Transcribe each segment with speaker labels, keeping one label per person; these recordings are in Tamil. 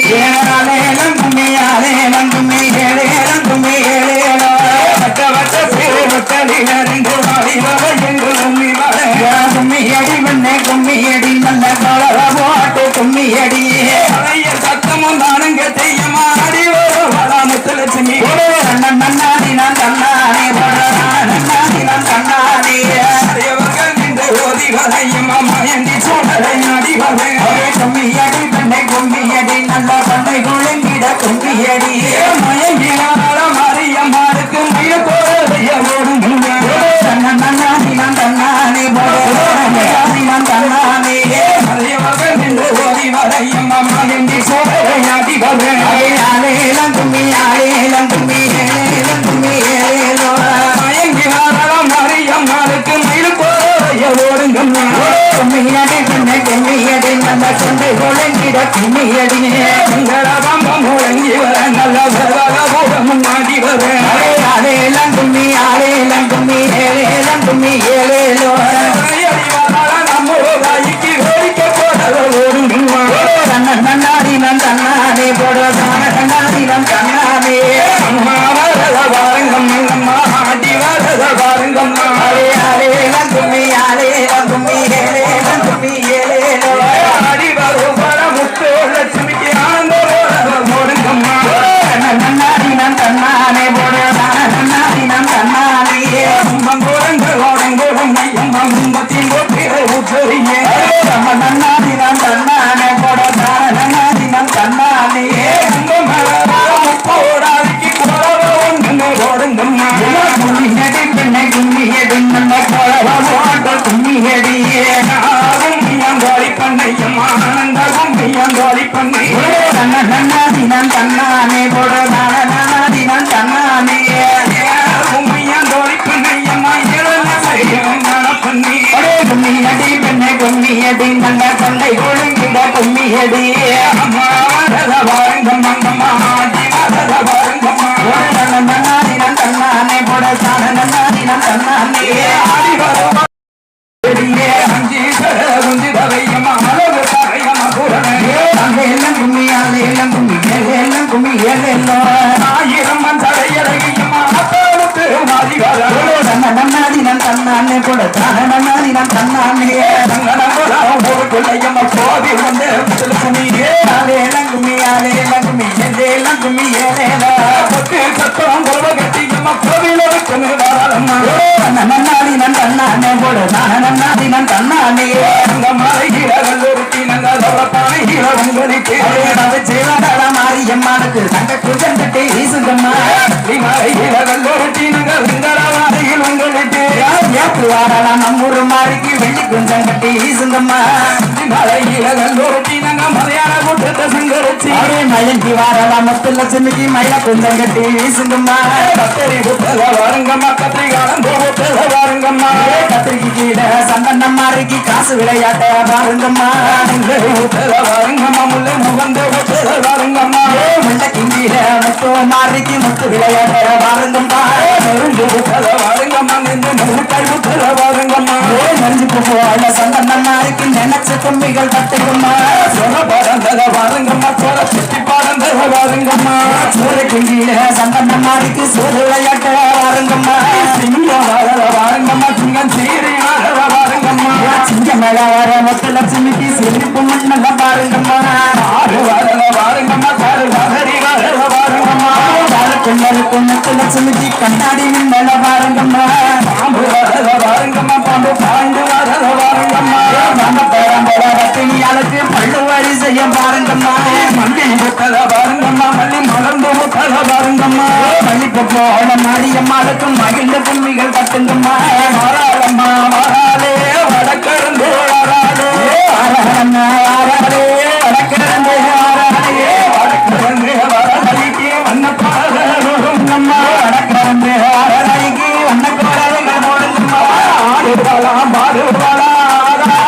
Speaker 1: Yeah. கும்மியடி பின்ன கும்மியடி நல்ல கொண்டை கும்மியடி முழங்கி வர நல்ல மாடி வர கும்மி கும்மி கும்மி போட கும்மியடி பெண்ணை கும்மியடி நல்ல தந்தை ஒழுங்கிட கும்மியடி. அம்மா வரத வாருங்கம்மா அம்மா ஆடி வாருங்கம்மா நன்னாடி போட சாண ஆடி வரும் ஏழெல்லாம் கும்மி ஏழெல்லாம் பத்து சத்தம் குறவ கட்டியம்மா கோவில வச்சு நன்னாடி தன்னானே போடு நான் நன்னாடி தன்னானே அந்த கல்லூரிக்கு நாங்கள் உங்களுக்கு மாரியம்மானுக்கு வீசுங்கம்மா கல்லூரிக்கு நாங்கள் உங்களுக்கு நம்மூர் வெள்ளி குஞ்சம் கட்டி வீசுங்கம்மா மலையில கல்லூரிக்கு நாங்கள் மலையாள கூட்டத்தை சங்கரிச்சு மயங்கி வாரலாம் மொத்த லட்சுமிக்கு மயில குஞ்சம் கட்டி வீசுங்கம்மா கத்தரி புத்தக வாருங்கம்மா கத்திரிகாலம் போகத்துல வாருங்கம்மா கத்திரிக்கு கீழே சந்தனம் மாறிக்கு காசு விளையாட்ட பாருங்கம்மா ஊத்தல வாருங்கம்மா முல்லை முகந்த ஊத்தல வாருங்கம்மா முல்லைக்கு கீழே முத்து மாறிக்கு முத்து விளையாட்ட பாருங்கம்மா நெருங்கு வாருங்கம்மா நின்று நெருக்கை ஊத்தல வாருங்கம்மா நெருஞ்சுக்கு போல சந்தனம் மாறிக்கு நினைச்ச கும்பிகள் கட்டுங்கம்மா சொல பறந்தத வாருங்கம்மா சொல சுத்தி பறந்தத வாருங்கம்மா விளையாட்ட வாருங்கம்மா சிங்கம் வாருங்கம்மா சிங்கம் சீரி வாருங்கம்மா சிங்கம் மேல வர மொத்த லட்சுமிக்கு பாருங்கம்மா. ஆறு வாருங்கம்மா வாருங்கம்மா மொத்த லட்சுமிக்கு கண்ணாடி மேல பாருங்கம்மா பாம்பு வர வாருங்கம்மா பாம்பு பாண்டு வர பள்ளு வரி பாருங்கம்மா மல்லி முத்தல பாருங்கம்மா மல்லி மலர்ந்து முத்தல பாருங்கம்மா மல்லிப்பு போன மாரியம்மாளுக்கு மகிழ்ந்த கும்மிகள் கட்டுங்கம்மா வராளம்மா வராளே வடக்கிருந்து வராளே வராளம்மா வராளே வடக்கிருந்து வராளே வடக்கிருந்து வரலைக்கு வண்ண வரலைக்கு வண்ண ஆடுவாளா பாடுவாளா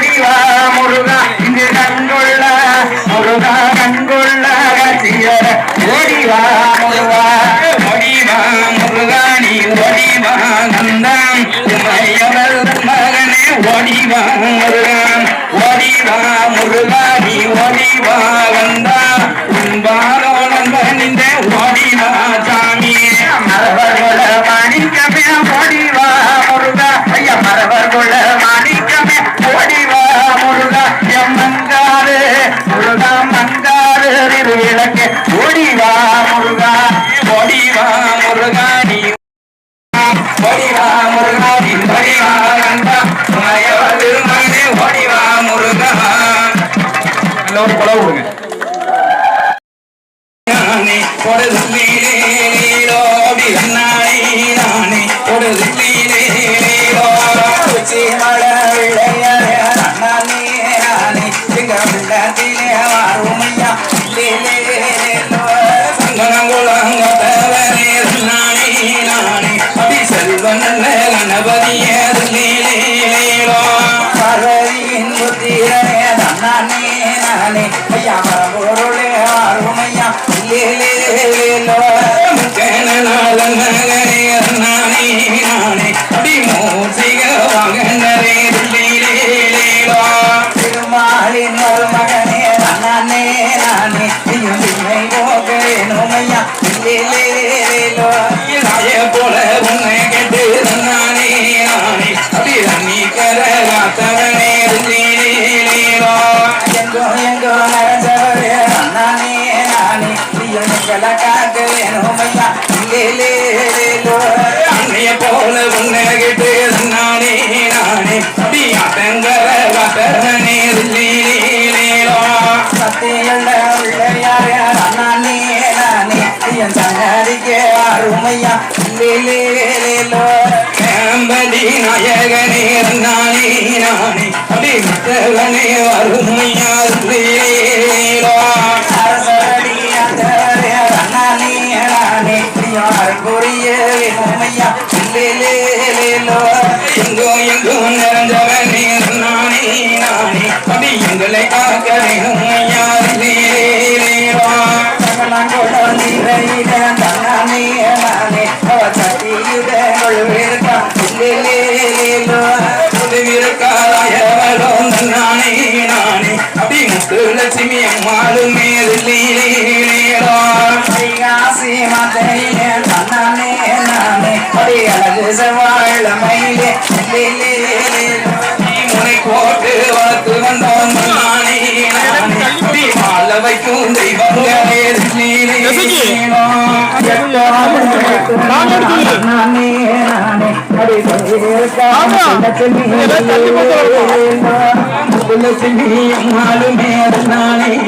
Speaker 1: அடிவா முருகா
Speaker 2: இங்கு கண்கொள்ள முருகா
Speaker 1: கண்கொள்ள கட்சியர ஓடிவா முருகா.
Speaker 2: கொடுத்து நீரோடி நானே?
Speaker 1: கொடுத்து la carga, no me
Speaker 2: அன்னைய போல உன்னகிட்டு நானே. நானே.
Speaker 1: அப்படி ஆட்டங்கர வாட்டனே அருமையா
Speaker 2: நாயகனே நானே. நானே அப்படி மற்றவனே அருமையா எங்களை காக்க வேண்டும்
Speaker 1: பிறந்தான் மன்னானே நானே
Speaker 2: மாலை வைக்கும் தெய்வங்களே
Speaker 1: நானே
Speaker 2: நானே நானே